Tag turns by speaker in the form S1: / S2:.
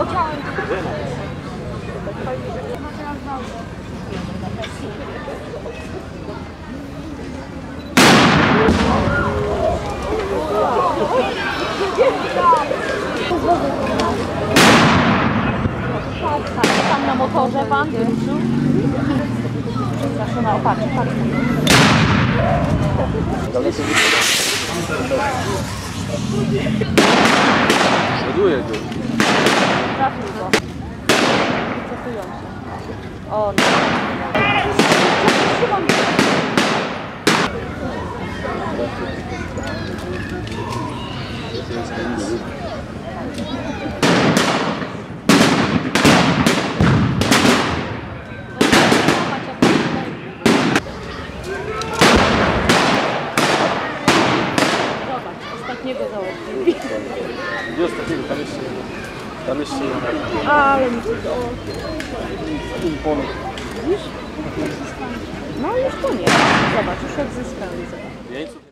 S1: 我看。Motorze pan wyruszył. Zaczyna opatrz, patrz.
S2: Ładuje go.
S1: Trafił go. Wycofują się. O, nie. Trzymam Zobacz, ostatniego załatwili.
S2: Gdzie ostatniego? Tam jeszcze. Tam jeszcze jeden.
S1: Ale mi to
S2: Impon.
S1: No już koniec. Zobacz, już odzyskali.
S2: Jeńców.